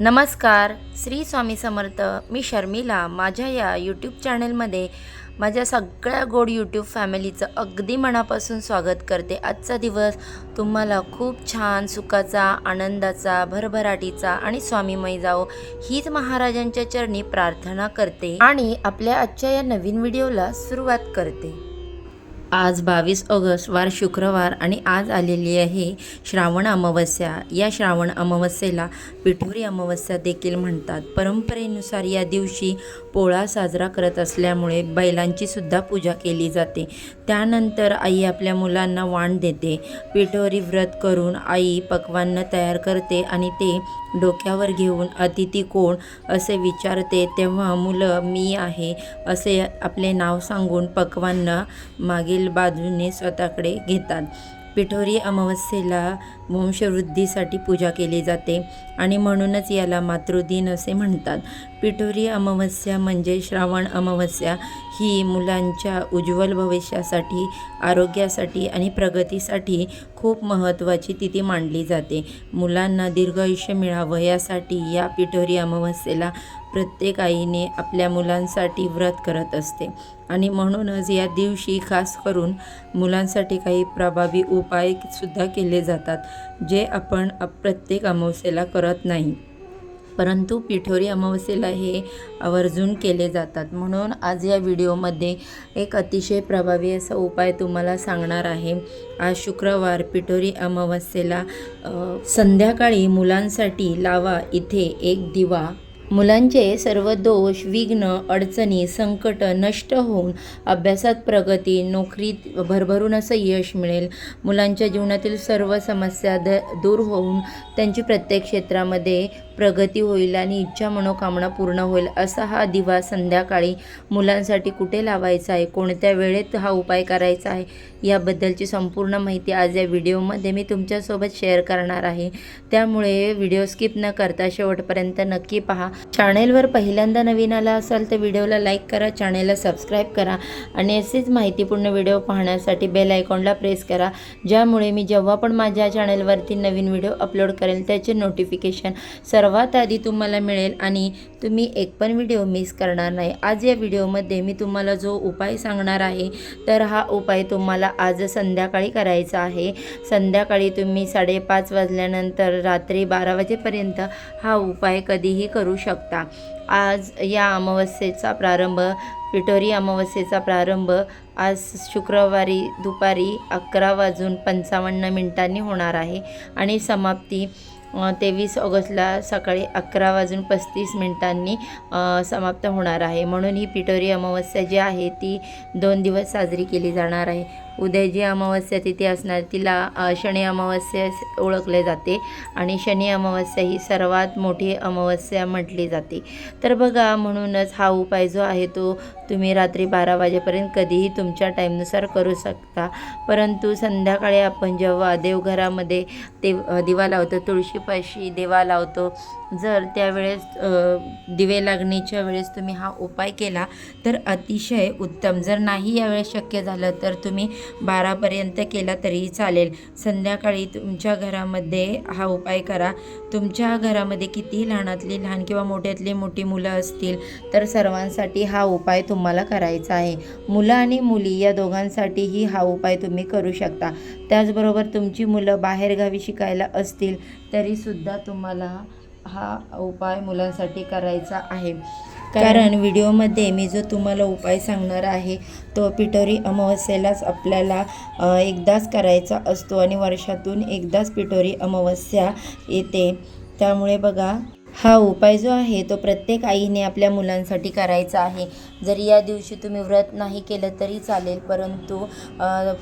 नमस्कार श्री स्वामी समर्थ. मी शर्मिला. माझ्या या यूट्यूब चॅनलमध्ये माझ्या सगळ्या गोड यूट्यूब फॅमिलीचं अगदी मनापासून स्वागत करते. आजचा दिवस तुम्हाला खूप छान सुखाचा आनंदाचा भरभराटीचा आणि स्वामीमय जाओ हीच महाराजांच्या चरणी प्रार्थना करते आणि आपल्या आजच्या या नवीन व्हिडिओला सुरुवात करते. आज बावीस ऑगस्ट वार शुक्रवार आणि आज आलेली आहे श्रावण अमावस्या. या श्रावण अमावस्येला पिठोरी अमावस्या देखील म्हणतात. परंपरेनुसार या दिवशी पोळा साजरा करत असल्यामुळे बैलांची सुद्धा पूजा केली जाते. त्यानंतर आई आपल्या मुलांना वाण देते. पिठोरी व्रत करून आई पक्वान्न तयार करते आणि ते डोक्यावर घेऊन अतिथी कोण असे विचारते. तेव्हा मुलं मी आहे असे आपले नाव सांगून पक्वान्न मागील बाजूने स्वतःकडे घेतात. पिठोरी अमावस्येला वंशवृद्धीसाठी पूजा केली जाते आणि म्हणूनच याला मातृदिन असे म्हणतात. पिठोरी अमावस्या म्हणजे श्रावण अमावस्या ही मुलांच्या उज्ज्वल भविष्यासाठी आरोग्यासाठी आणि प्रगतीसाठी खूप महत्त्वाची तिथी मानली जाते. मुलांना दीर्घ आयुष्य मिळावं यासाठी या पिठोरी अमावस्येला प्रत्येक आईने आपल्या मुलांसाठी व्रत करत असते. आणि म्हणूनच या दिवशी खास करून मुलांसाठी काही प्रभावी उपायसुद्धा केले जातात. जे आपण अप- प्रत्येक अमावस्येला करत नाही. परंतु पिठोरी अमावस्येला हे आवर्जून केले जातात. म्हणून आज या व्हिडिओमध्ये एक अतिशय प्रभावी असा उपाय तुम्हाला सांगणार आहे. आज शुक्रवार पिठोरी अमावस्येला संध्याकाळी मुलांसाठी लावा इथे एक दिवा. मुलांचे सर्व दोष विघ्न अडचणी संकट नष्ट होऊन अभ्यासात प्रगती नोकरीत भरभरून असं यश मिळेल. मुलांच्या जीवनातील सर्व समस्या द दूर होऊन त्यांची प्रत्येक क्षेत्रामध्ये प्रगती होईल आणि इच्छा मनोकामना पूर्ण होईल असा हा दिवा संध्याकाळी मुलांसाठी कुठे लावायचा आहे? कोणत्या वेळेत हा उपाय करायचा आहे? याबद्दलची संपूर्ण माहिती आज या व्हिडिओमध्ये मी तुमच्यासोबत शेअर करणार आहे. त्यामुळे व्हिडिओ स्किप न करता शेवटपर्यंत नक्की पहा. चॅनेलवर पहिल्यांदा नवीन आला असाल तर व्हिडिओला लाईक करा चॅनेलला सबस्क्राईब करा आणि असेच माहितीपूर्ण व्हिडिओ पाहण्यासाठी बेल आयकॉनला प्रेस करा ज्यामुळे मी जेव्हा पण माझ्या चॅनेलवरती नवीन व्हिडिओ अपलोड करेल त्याचे नोटिफिकेशन सर्वात आधी तुम्हाला मिळेल आणि तुम्ही एक पण व्हिडिओ मिस करणार नाही. आज या व्हिडिओमध्ये मी तुम्हाला जो उपाय सांगणार आहे तर हा उपाय तुम्हाला आज संध्याकाळी करायचा आहे. संध्याकाळी तुम्ही साडेपाच वाजल्यानंतर रात्री बारा वाजेपर्यंत हा उपाय कधीही करू शकता. आज या अमावस्येचा प्रारंभ पिटोरी अमावस्येचा प्रारंभ आज शुक्रवारी दुपारी अकरा वाजून पंचावन्न मिनिटांनी होणार आहे आणि समाप्ती तेवीस ऑगस्टला सकाळी अकरा वाजून पस्तीस मिनिटांनी समाप्त होणार आहे. म्हणून ही पिठोरी अमावस्या जी आहे ती दोन दिवस साजरी केली जाणार आहे. उद्या जी अमावस्या तिथे असणार तिला शनी अमावस्या ओळखले जाते आणि शनी अमावस्या ही सर्वात मोठी अमावस्या म्हटली जाते. तर बघा म्हणूनच हा उपाय जो आहे तो तुम्ही रात्री बारा वाजेपर्यंत कधीही तुमच्या टाईमनुसार करू शकता. परंतु संध्याकाळी आपण जेव्हा देवघरामध्ये ते दिवा लावतो तुळशीपाशी दिवा लावतो जर त्यावेळेस दिवे लागणीच्या वेळेस तुम्ही हा उपाय केला तर अतिशय उत्तम. जर नाही यावेळेस शक्य झालं तर तुम्ही बारापर्यंत केला तरीही चालेल. संध्याकाळी तुमच्या घरामध्ये हा उपाय करा. तुमच्या घरामध्ये कितीही लहानातली लहान किंवा मोठ्यातली मोठी मुलं असतील तर सर्वांसाठी हा उपाय तुम्हाला करायचा आहे. मुलं आणि मुली या दोघांसाठीही हा उपाय तुम्ही करू शकता. त्याचबरोबर तुमची मुलं बाहेरगावी शिकायला असतील तरीसुद्धा तुम्हाला हा उपाय मुलांसाठी करायचा आहे. कारण व्हिडिओमध्ये मी जो तुम्हाला उपाय सांगणार आहे तो पिठोरी अमावस्येलाच आपल्याला एकदाच करायचा असतो आणि वर्षातून एकदाच पिठोरी अमावस्या येते. त्यामुळे बघा हा उपाय जो आहे तो प्रत्येक आईने आपल्या मुलांसाठी करायचा आहे. जर या दिवशी तुम्ही व्रत नाही केलं तरी चालेल परंतु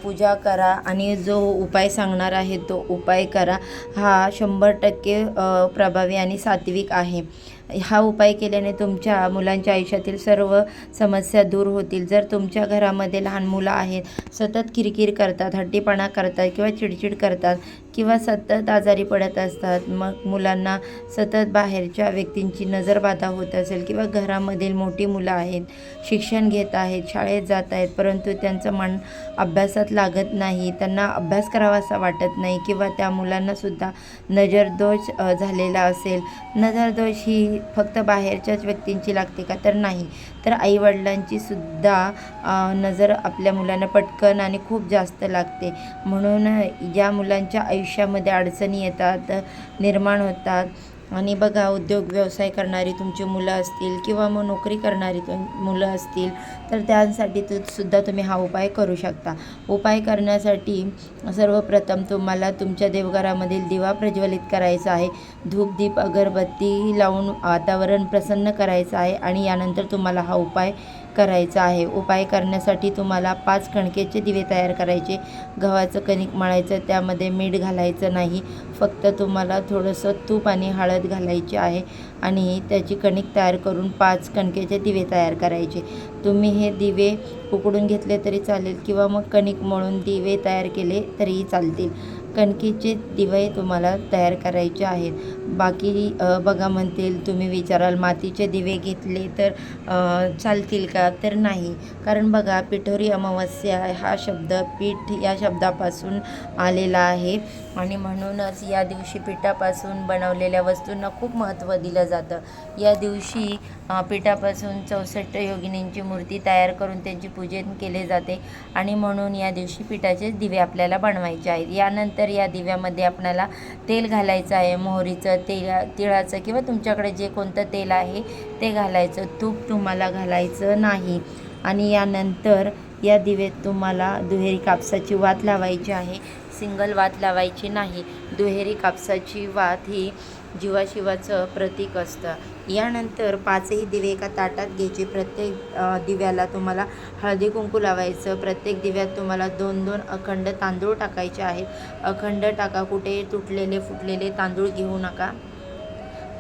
पूजा करा आणि जो उपाय सांगणार आहे तो उपाय करा. हा शंभर टक्के प्रभावी आणि सात्विक आहे. हा उपाय केल्याने तुमच्या मुलांच्या आयुष्यातील सर्व समस्या दूर होतील. जर तुमच्या घरामध्ये लहान मुलं आहेत सतत किरकिर करतात हट्टीपणा करतात किंवा चिडचिड करतात किंवा सतत आजारी पडत असतात मग मुलांना सतत बाहेरच्या व्यक्तींची नजरबाधा होत असेल किंवा घरामधील मोठी मुलं आहेत शिक्षण घेत आहेत शाळेत जात आहेत परंतु त्यांचं मन अभ्यासात लागत नाही त्यांना अभ्यास करावासा वाटत नाही किंवा त्या मुलांनासुद्धा नजरदोष झालेला असेल. नजरदोष ही फक्त बाहेरच्याच व्यक्तींची लागते का? तर नाही. तर आईवडिलांची सुद्धा नजर आपल्या मुलांना पटकन आणि खूप जास्त लागते. म्हणून ज्या मुलांच्या आयुष्यामध्ये अडचणी येतात निर्माण होतात. आणि बघा उद्योग व्यवसाय करणारी तुमची मुलं असतील किंवा मग नोकरी करणारी तुम मुलं असतील तर त्यांसाठी तु सुद्धा तुम्ही हा उपाय करू शकता. उपाय करण्यासाठी सर्वप्रथम तुम्हाला तुमच्या देवघरामधील दिवा प्रज्वलित करायचा आहे. धूप दीप अगरबत्ती लावून वातावरण प्रसन्न करायचं आहे आणि यानंतर तुम्हाला हा उपाय करायचा आहे. उपाय करण्यासाठी तुम्हाला पाच कणकेचे दिवे तयार करायचे. गव्हाचं कणिक मळायचं त्यामध्ये मीठ घालायचं नाही. फक्त तुम्हाला थोडंसं तूप आणि हळद घालायची आहे आणि त्याची कणिक तयार करून पाच कणकेचे दिवे तयार करायचे. तुम्ही हे दिवे उकडून घेतले तरी चालेल किंवा मग कणिक मळून दिवे तयार केले तरीही चालतील. कणकेचे दिवे तुम्हाला तयार करायचे आहेत. बाकी बघा म्हणतील तुम्ही विचाराल मातीचे दिवे घेतले तर चालतील का? तर नाही. कारण बघा पिठोरी अमावस्या हा शब्द पीठ या शब्दापासून आलेला आहे. आणि म्हणूनच या दिवशी पिठापासून बनवलेल्या वस्तूंना खूप महत्त्व दिलं जातं. या दिवशी पिठापासून चौसष्ट योगिनींची मूर्ती तयार करून त्यांची पूजन केले जाते. आणि म्हणून या दिवशी पिठाचे दिवे आपल्याला बनवायचे आहेत. यानंतर तर या दिव्यामध्ये आपल्याला तेल घालायचं आहे मोहरीचं तेल तिळाचं किंवा तुमच्याकडे जे कोणतं तेल आहे ते घालायचं. तूप तुम्हाला घालायचं नाही. आणि यानंतर या दिवेत तुम्हाला दुहेरी कापसाची वात लावायची आहे. सिंगल वात लावायची नाही. दुहेरी कापसाची वात ही जीवाशिवाचं प्रतीक असतं. यानंतर पाचही दिवे एका ताटात घ्यायचे. प्रत्येक दिव्याला तुम्हाला हळदी कुंकू लावायचं. प्रत्येक दिव्यात तुम्हाला दोन दोन अखंड तांदूळ टाकायचे आहेत. अखंड टाका. कुठे तुटलेले फुटलेले तांदूळ घेऊ नका.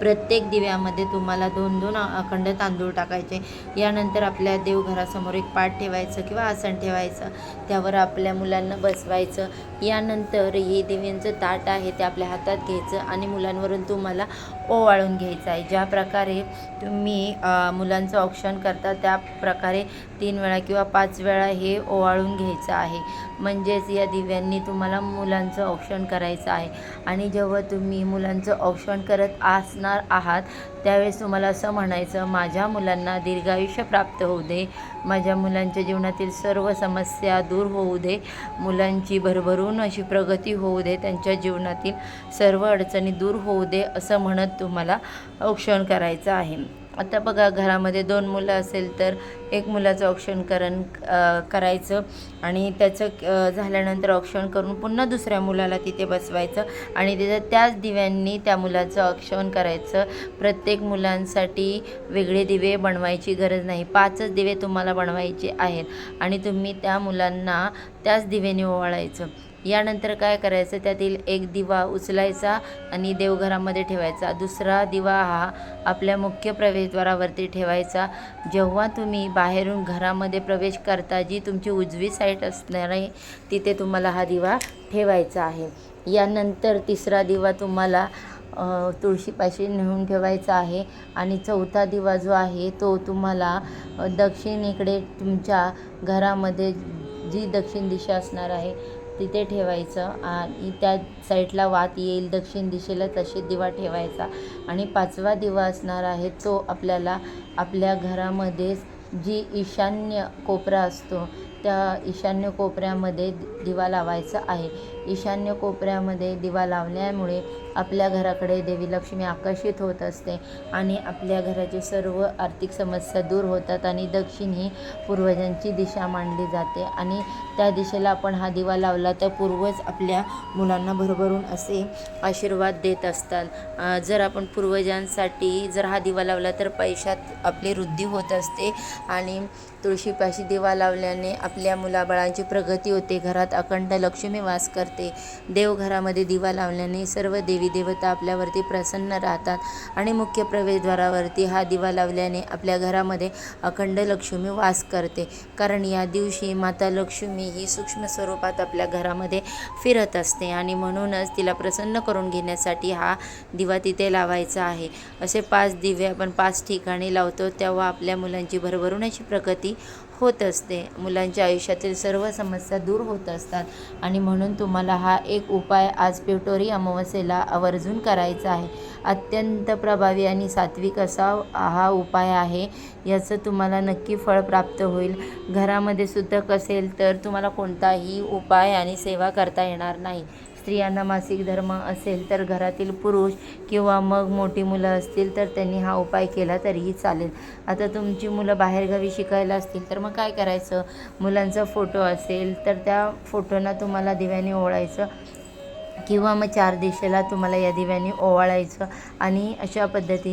प्रत्येक दिव्यामध्ये तुम्हाला दोन दोन अखंड तांदूळ टाकायचे. यानंतर आपल्या देवघरासमोर एक पाठ ठेवायचं किंवा आसन ठेवायचं. त्यावर आपल्या मुलांना बसवायचं. यानंतर हे दिव्यांचं ताट आहे ते आपल्या हातात घ्यायचं आणि मुलांवरून तुम्हाला ओवाळून घ्यायचं आहे. ज्या प्रकारे तुम्ही मुलांचं औक्षण करता त्या प्रकारे तीन वेळा किंवा पाच वेळा हे ओवाळून घ्यायचं आहे. म्हणजेच या दिव्यांनी तुम्हाला मुलांचं औक्षण करायचं आहे. आणि जेव्हा तुम्ही मुलांचं औक्षण करत असणार आहात त्यावेळेस तुम्हाला असं म्हणायचं माझ्या मुलांना दीर्घायुष्य प्राप्त होऊ दे. माझ्या मुलांच्या जीवनातील सर्व समस्या दूर होऊ दे. मुलांची भरभरून अशी प्रगती होऊ दे. त्यांच्या जीवनातील सर्व अडचणी दूर होऊ दे असं म्हणत तुम्हाला औक्षण करायचं आहे. आता बघा घरामध्ये दोन मुलं असेल तर एक मुलाचं औक्षणकरण करायचं आणि त्याचं झाल्यानंतर औक्षण करून पुन्हा दुसऱ्या मुलाला तिथे बसवायचं आणि तिथं त्याच दिव्यांनी त्या मुलाचं औक्षण करायचं. प्रत्येक मुलांसाठी वेगळे दिवे बनवायची गरज नाही. पाचच दिवे तुम्हाला बनवायचे आहेत आणि तुम्ही त्या मुलांना त्याच दिवेने ओवाळायचं. यानंतर काय करायचं? त्यातील एक दिवा उचलायचा आणि देवघरामध्ये ठेवायचा. दुसरा दिवा हा आपल्या मुख्य प्रवेशद्वारावरती ठेवायचा. जेव्हा तुम्ही बाहेरून घरामध्ये प्रवेश करता जी तुमची उजवी साईड असणार आहे तिथे तुम्हाला हा दिवा ठेवायचा आहे. यानंतर तिसरा दिवा तुम्हाला तुळशीपाशी नेऊन ठेवायचा आहे. आणि चौथा दिवा जो आहे तो तुम्हाला दक्षिणेकडे तुमच्या घरामध्ये जी दक्षिण दिशा असणार आहे तिथे ठेवायचं आणि त्या साईडला वात येईल दक्षिण दिशेला तसे दिवा ठेवायचा. आणि पाचवा दिवा असणार आहे तो आपल्याला आपल्या घरामध्येच जी ईशान्य कोपरा असतो त्या ईशान्य कोपऱ्यामध्ये दिवा लावायचा आहे. ईशान्य कोपऱ्यामध्ये दिवा लावल्यामुळे आपल्या घराकडे देवी लक्ष्मी आकर्षित होत असते आणि आपल्या घराचे सर्व आर्थिक समस्या दूर होतात आणि दक्षिण ही पूर्वजांची दिशा मानली जाते आणि त्या दिशेला आपण हा दिवा लावला तर पूर्वज आपल्या मुलांना भरभरून असे आशीर्वाद देत असतात. जर आपण पूर्वजांसाठी जर हा दिवा लावला तर पैशात आपली वृद्धी होत असते आणि तुळशीपाशी दिवा लावल्याने आप आपल्या मुलाबाळांची प्रगती होते. घरात अखंड लक्ष्मी वास करते. देवघरामध्ये दिवा लावल्याने सर्व देवी देवता आपल्यावरती प्रसन्न राहतात आणि मुख्य प्रवेशद्वारावरती हा दिवा लावल्याने आपल्या घरामध्ये अखंड लक्ष्मी वास करते. कारण या दिवशी माता लक्ष्मी ही सूक्ष्म स्वरूपात आपल्या घरामध्ये फिरत असते आणि म्हणूनच तिला प्रसन्न करून घेण्यासाठी हा दिवा तिथे लावायचा आहे. असे पाच दिवे आपण पाच ठिकाणी लावतो तेव्हा आपल्या मुलांची भरभरूनची प्रगती होत असते. मुलांच्या आयुष्यातील सर्व समस्या दूर होत असतात आणि म्हणून तुम्हाला हा एक उपाय आज प्युटोरी अमावस्येला आवर्जून करायचा आहे. अत्यंत प्रभावी आणि सात्विक असा हा उपाय आहे. याचं तुम्हाला नक्की फळ प्राप्त होईल. घरामध्ये सुद्धा कसेल तर तुम्हाला कोणताही उपाय आणि सेवा करता येणार नाही. स्त्रियांना मासिक धर्म असेल तर घरातील पुरुष किंवा मग मोठी मुलं असतील तर त्यांनी हा उपाय केला तरीही चालेल. आता तुमची मुलं बाहेरगावी शिकायला असतील तर मग काय करायचं? मुलांचा फोटो असेल तर त्या फोटोंना तुम्हाला दिव्याने ओळायचं किंवा मग चार दिशेला तुम्हाला या दिव्याने ओवाळायचं आणि अशा पद्धती